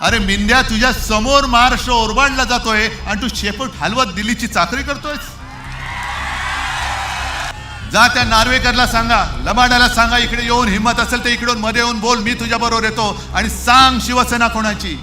अरे मिंद्या तुझ्या समोर महाराष्ट्र ओरबाडला जातोय आणि तू शेपूट हलवत दिल्लीची चाकरी करतोय जा त्या नार्वेकरला सांगा लबाडाला सांगा इकडे येऊन हिंमत असेल तर इकडून मध्ये येऊन बोल मी तुझ्या बरोबर येतो. आणि सांग शिवसेना कोणाची?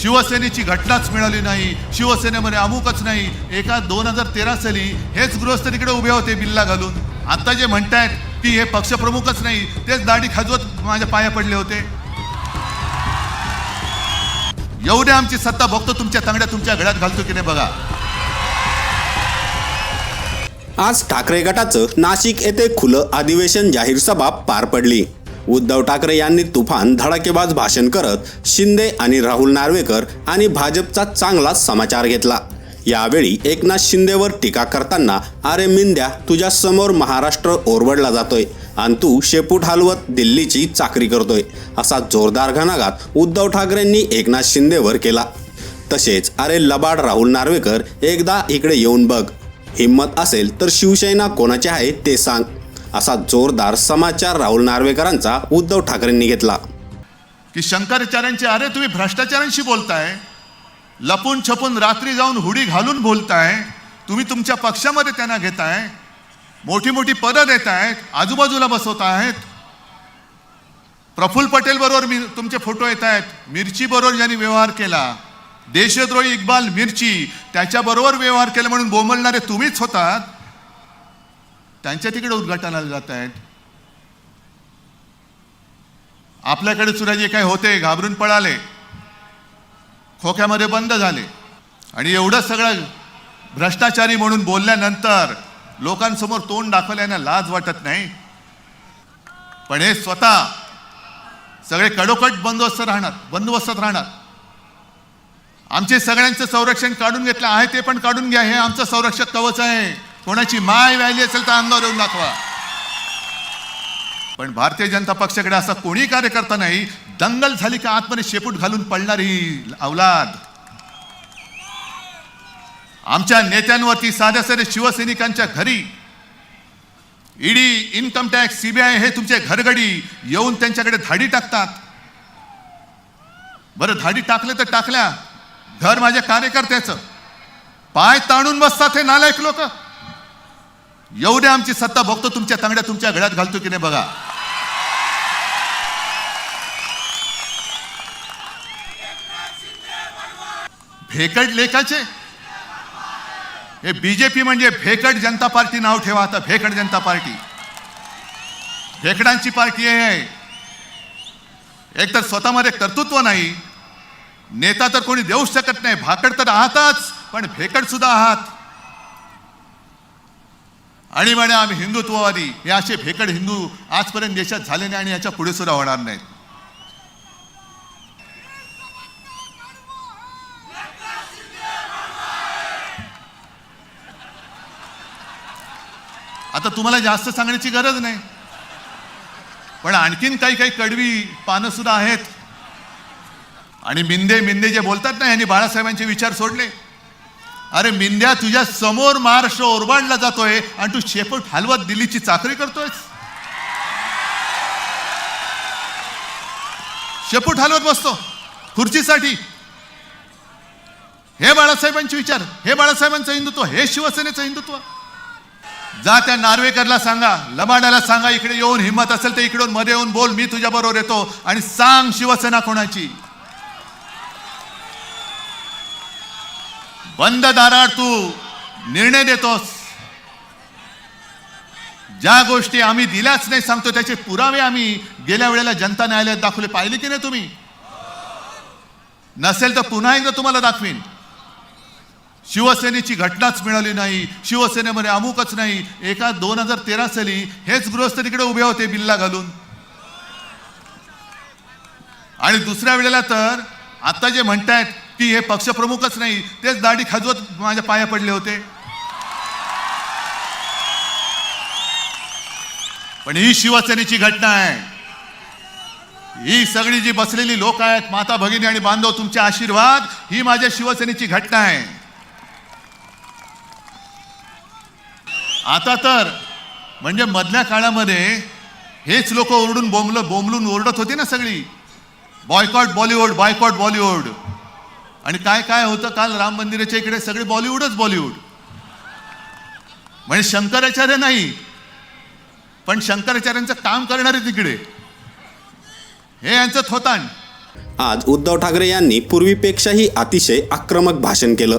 शिवसेनेची घटनाच मिळाली नाही शिवसेनेमध्ये अमुकच नाही. एका दोन हजार तेरा साली हेच गृहस्थ तिकडे उभे होते बिल्ला घालून. आता जे म्हणतायत की हे पक्षप्रमुखच नाही तेच दाढी खाजवत माझ्या पाया पडले होते. एवढ्या आमची सत्ता बघतो तुमच्या तांगड्या तुमच्या घड्यात घालतो की नाही बघा. आज ठाकरे गटाचं नाशिक येथे खुलं अधिवेशन जाहीर सभा पार पडली. उद्धव ठाकरे यांनी तुफान धडाकेबाज भाषण करत शिंदे आणि राहुल नार्वेकर आणि भाजपचा चांगला समाचार घेतला. यावेळी एकनाथ शिंदेवर टीका करताना अरे मिंद्या तुझ्या समोर महाराष्ट्र ओरवडला जातोय आणि तू शेपूट हलवत दिल्लीची चाकरी करतोय असा जोरदार घणाघात उद्धव ठाकरेंनी एकनाथ शिंदेवर केला. तसेच अरे लबाड राहुल नार्वेकर एकदा इकडे येऊन बघ. हिंमत असेल तर शिवसेना कोणाची आहे ते सांग असा जोरदार समाचार राहुल नार्वेकरांचा उद्धव ठाकरेंनी घेतला. की शंकराचार्यांचे अरे तुम्ही भ्रष्टाचारांशी बोलताय? लपून छपून रात्री जाऊन हुडी घालून बोलताय तुम्ही तुमच्या पक्षामध्ये त्यांना घेताय मोठी मोठी पदं देत आहेत आजूबाजूला बसवत आहेत प्रफुल्ल पटेल बरोबर मी तुमचे फोटो येत आहेत मिरची बरोबर ज्यांनी व्यवहार केला देशद्रोही इक्बाल मिरची त्याच्याबरोबर व्यवहार केला म्हणून बोंबलणारे तुम्हीच होतात. त्यांच्या तिकडे उद्घाटनाला जात आहेत आपल्याकडे सुद्धा जे काही होते घाबरून पळाले. खोक्यामध्ये बंद झाले. आणि एवढं सगळं भ्रष्टाचारी म्हणून बोलल्यानंतर लोकांसमोर तोंड दाखवल्याने लाज वाटत नाही. पण हे स्वतः सगळे कडोकट बंदोबस्त राहणार बंदोबस्तात राहणार. आमचे सगळ्यांचं संरक्षण काढून घेतलं आहे ते पण काढून घ्या हे आमचं संरक्षक कवच आहे. कोणाची माय व्हॅली असेल तर अंगावर येऊन दाखवा. पण भारतीय जनता पक्षाकडे असा कोणी कार्यकर्ता नाही दंगल झाली का आतमध्ये शेपूट घालून पडणारी अवलाद आमच्या नेत्यांवरती साध्या साध्या शिवसैनिकांच्या घरी ईडी इन्कम टॅक्स सीबीआय हे तुमचे घरगडी येऊन त्यांच्याकडे धाडी टाकतात. बरं धाडी टाकले तर टाकल्या. घर माझ्या कार्यकर्त्याचं. पाय ताणून बसतात हे नालायक लोक. एवढे आमची सत्ता बघतो तुमच्या तांगड्या तुमच्या घड्यात घालतो की नाही बघा. भेकड लेखाचे हे बीजेपी म्हणजे भेकड जनता पार्टी नाव ठेवा आता भेकड जनता पार्टी. भेकडांची पार्टी आहे. एक तर स्वतःमध्ये कर्तृत्व नाही नेता तर कोणी देऊच शकत नाही भाकड तर आहातच पण भेकड सुद्धा आहात. आणि म्हणे आम्ही हिंदुत्ववादी हे असे भेकड हिंदू आजपर्यंत देशात झाले नाही आणि याच्यापुढे सुद्धा होणार नाहीत. आता तुम्हाला जास्त सांगण्याची गरज नाही. पण आणखीन काही काही कडवी पानं सुद्धा आहेत. आणि मिंदे मिंदे जे बोलतात ना यांनी बाळासाहेबांचे विचार सोडले. अरे मिंद्या तुझ्या समोर महाराष्ट्र ओरबाडला जातोय आणि तू शेपूट हलवत दिल्लीची चाकरी करतोय शेपूट हलवत बसतो खुर्चीसाठी. हे बाळासाहेबांचे विचार हे बाळासाहेबांचं हिंदुत्व हे शिवसेनेचं हिंदुत्व. जा त्या नार्वेकरला सांगा लबाडाला सांगा इकडे येऊन हिंमत असेल तर इकडून मध्ये येऊन बोल मी तुझ्या बरोबर येतो आणि सांग शिवसेना कोणाची. बंद दारात तू निर्णय देतोस. ज्या गोष्टी आम्ही दिल्याच नाही सांगतो त्याचे पुरावे आम्ही गेल्या वेळेला जनता न्यायालयात दाखवले. पाहिले की नाही तुम्ही? नसेल तर पुन्हा एकदा तुम्हाला दाखवीन. शिवसेनेची घटनाच मिळाली नाही. शिवसेनेमध्ये अमुकच नाही. एका दोन हजार तेरा साली हेच गृहस्थ तिकडे उभे होते बिल्ला घालून. आणि दुसऱ्या वेळेला तर आता जे म्हणतायत की हे पक्षप्रमुखच नाही तेच दाढी खाजवत माझ्या पाया पडले होते. पण ही शिवसेनेची घटना आहे. ही सगळी जी बसलेली लोक आहेत माता भगिनी आणि बांधव तुमचे आशीर्वाद ही माझ्या शिवसेनेची घटना आहे. आता तर म्हणजे मधल्या काळामध्ये हेच लोक ओरडून बोंबल बोंबलून ओरडत होती ना सगळी. बॉयकॉट बॉलिवूड बॉयकॉट बॉलिवूड आणि काय काय होतं? काल राम मंदिराच्या इकडे सगळे बॉलिवूडच बॉलिवूड म्हणजे शंकराचार्य नाही पण शंकराचार्यांचं काम करणारे तिकडे. हे यांचं थोतांड आज उद्धव ठाकरे यांनी पूर्वीपेक्षाही अतिशय आक्रमक भाषण केलं.